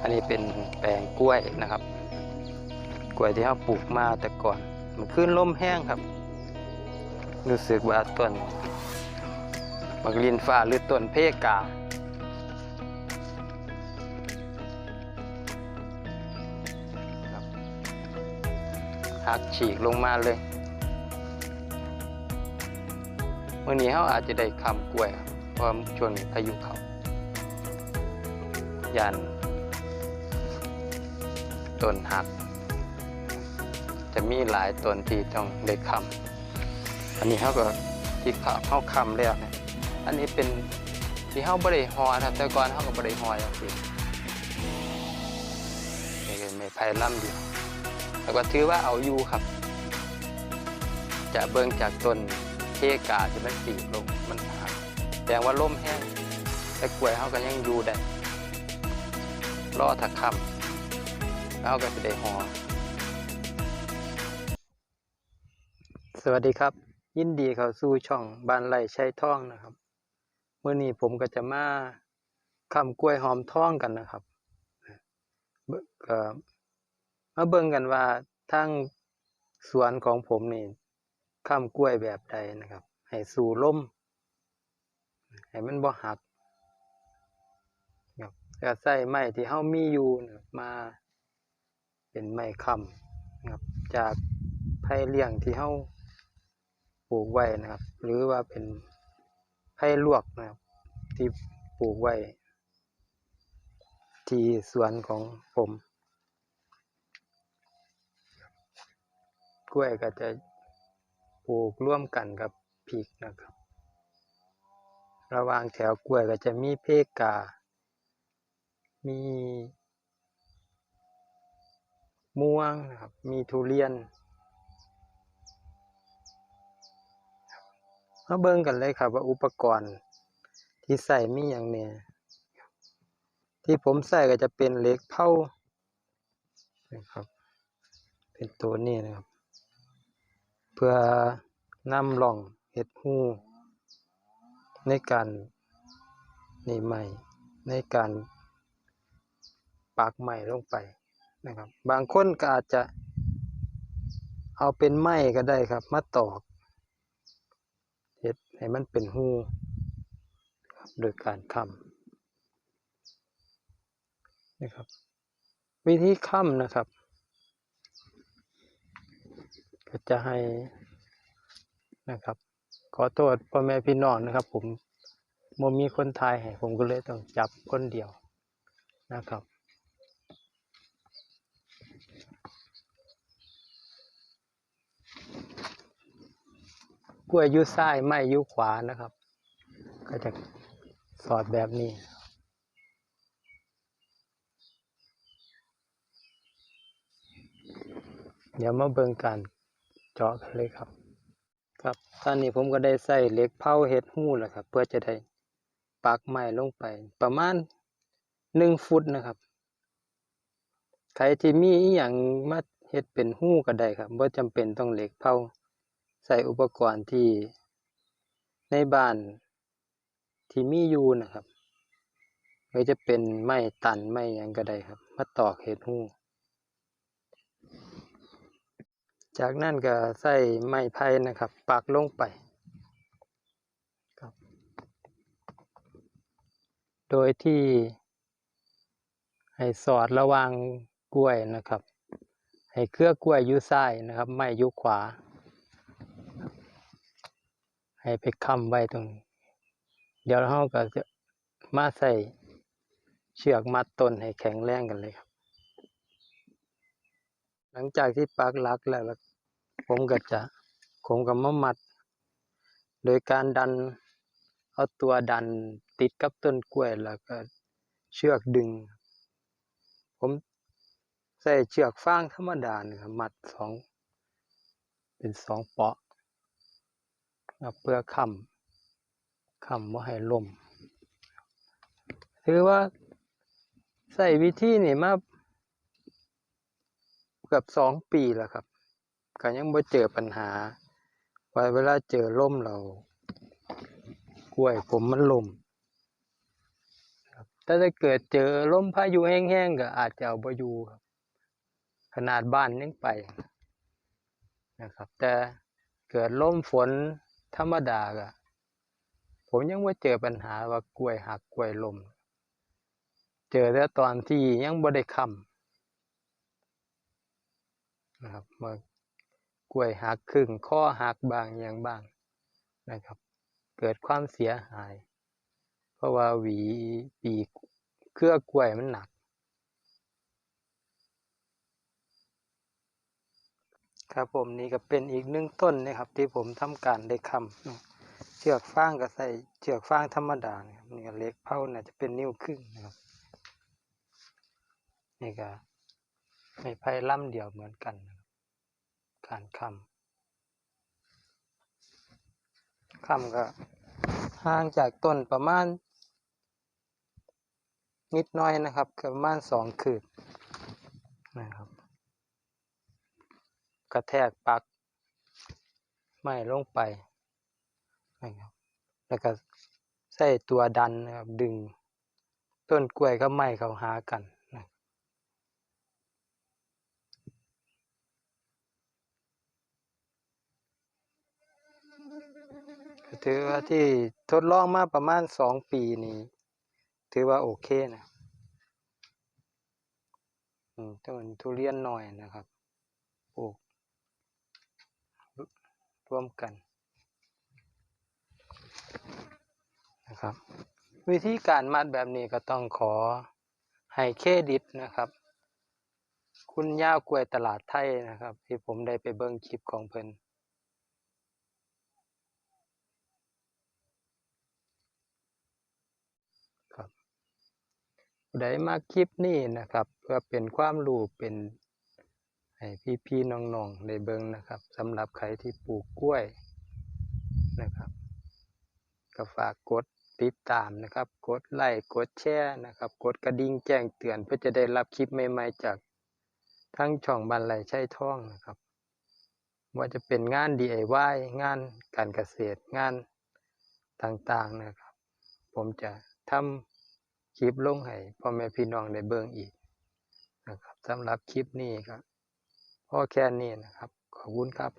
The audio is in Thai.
อันนี้เป็นแปลงกล้วยนะครับ กล้วยที่เราปลูกมาแต่ก่อนมันขึ้นล่มแห้งครับ รู้สึกว่าต้นบักลินฟ้าหรือต้นเพกาหักฉีกลงมาเลยวันนี้เขาอาจจะได้คำกล้วยครับเพราะช่วงนี้พายุเขายัน ต้นหัก จะมีหลายต้นที่ต้องได้คำอันนี้เขาก็ที่เขาเขาคำแล้วเนี่ยอันนี้เป็นที่เขาบริหอครับแต่ก่อนเขาก็บริหออย่างที่นี่ก็ไม่ไผ่ล่ำเดียวแล้วก็ถือว่าเอาอยู่ครับ จะเบิ่งจากต้นเทกาที่มันตีลงมันหักแสดงว่าล่มแห้งแต่กล้วยเขาก็ยังอยู่ได้รอถักคำ เขาก็จะได้หอสวัสดีครับ ยินดีเข้าสู่ช่องบ้านไร่ชัยท่องนะครับเมื่อนี้ผมก็จะมาคำกล้วยหอมท่องกันนะครับมาเบิ่งกันว่าทางสวนของผมนี่ข้ามกล้วยแบบใดนะครับ ให้สู่ล่ม ให้มันบ่หักครับก็ใส่ไม้ที่เฮามีอยู่มา เป็นไม้ค้ำนะครับ จากไผ่เลี้ยงที่เฮาปลูกไว้นะครับ หรือว่าเป็นไผ่ลวกนะครับ ที่ปลูกไว้ ที่สวนของผมกล้วยก็จะปลูกร่วมกันกับพริกนะครับ ระหว่างแถวกล้วยก็จะมีเพกามี ม่วงนะครับ มีทุเรียนมาเบิ่งกันเลยครับว่าอุปกรณ์ที่ใส่มีอย่างเนี่ยที่ผมใส่ก็จะเป็นเหล็กเผานะครับ เป็นตัวนี้นะครับ เพื่อนำล่องเห็ดหูในการนี่ใหม่ในการปักใหม่ลงไป นะครับ บางคนก็อาจจะเอาเป็นไม้ก็ได้ครับ มาตอกเห็ดให้มันเป็นหูโดยการค้ำนะครับ วิธีค้ำนะครับ ก็จะให้นะครับ ขอโทษพ่อแม่พี่น้องนะครับ ผมมมีคนไทยให้ผมก็เลยต้องจับคนเดียวนะครับ กล้วยยุซ้ายไม่ยุขวานะครับ ก็จะสอดแบบนี้เดี๋ยวมาเบิ่งการเจาะกันเลยครับ ครับตอนนี้ผมก็ได้ใส่เหล็กเผาเฮ็ดหู้แล้วครับ เพื่อจะได้ปักไม้ลงไป ประมาณหนึ่งฟุตนะครับ ใครที่มีอย่างมาเฮ็ดเป็นหู้ก็ได้ครับบ่จำเป็นต้องเหล็กเผา ใส่อุปกรณ์ที่ในบ้านที่มีอยู่นะครับไม่จะเป็นไม้ตันไม้ยังก็ได้ครับ มาตอกเฮ็ดหู้จากนั้นก็ใส่ไม้ไผ่นะครับ ปักลงไปครับ โดยที่ให้สอดระว่างกล้วยนะครับ ให้เครือกล้วยอยู่ซ้ายนะครับ ไม้อยู่ขวา ให้ไปค้ำไว้ตรงนี้ เดี๋ยวเราก็จะมาใส่เชือกมัดต้นให้แข็งแรงกันเลยครับ หลังจากที่ปักหลักแล้วผมก็จะผมก็มามัด โดยการดันเอาตัวดันติดกับต้นกล้วยแล้วก็เชือกดึง ผมใส่เชือกฟางธรรมดาเนี่ยครับมัดสองเป็นสองเปาะ เพื่อค้ำค้ำว่าให้ลมถือว่าใส่วิธีนี่มาเกือบสองปีแล้วครับก็ยังบ่เจอปัญหาว่าเวลาเจอล่มเรา กล้วยผมมันล่มถ้าจะเกิดเจอลมพายุแห้งๆก็อาจจะเอาบ่อยู่ครับ ขนาดบ้านยังไปนะครับ แต่เกิดลมฝน ธรรมดาก็ผมยังว่าเจอปัญหาว่ากล้วยหักกล้วยลม เจอแต่ตอนที่ยังบ่ได้คำนะครับเมื่อกล้วยหักครึ่งข้อหักบางอย่างบ้างนะครับ เกิดความเสียหาย เพราะว่าหวีปีเครือกล้วยมันหนัก ครับผมนี่ก็เป็นอีกหนึ่งต้นนะครับที่ผมทำการได้คำเนาเชือกฟางก็ใส่เชือกฟางธรรมดานะครับนี่ก็เล็กเผาน่าจะเป็นนิ้วครึ่งนะครับนี่ก็ไม่ไผ่ล่ำเดียวเหมือนกันนะครับการคำคำก็ห่างจากต้นประมาณ นิดน้อยนะครับประมาณสองคืบนะครับ กระแทกปักไม้ลงไปนะครับแล้วก็ใส่ตัวดันนะครับดึง ต้นกล้วยกับไม้เขาหากันนะถือว่าที่ทดลองมาประมาณสองปีนี้ ถือว่าโอเคนะอืมต้นทุเรียนหน่อยนะครับปลูก ร่วมกันนะครับ วิธีการมัดแบบนี้ก็ต้องขอให้เครดิตนะครับ คุณย่ากล้วยตลาดไทยนะครับ ที่ผมได้ไปเบิ่งคลิปของเพิ่นครับผู้มาคลิปนี้นะครับ เพื่อเป็นความรู้เป็น ให้พี่ๆน้องๆได้เบิ่งนะครับสำหรับใครที่ปลูกกล้วยนะครับก็ฝากกดติดตามนะครับ กดไลค์กดแชร์นะครับ กดกระดิ่งแจ้งเตือนเพื่อจะได้รับคลิปใหม่ๆจากทั้งช่องบันไลใช้ท่องนะครับ ว่าจะเป็นงาน DIY งานการเกษตรงานต่างๆนะครับ ผมจะทำคลิปลงให้พ่อแม่พี่น้องได้เบิ่งอีกนะครับสำหรับคลิปนี้ครับ พอแค่นี้นะครับ ขอบคุณครับ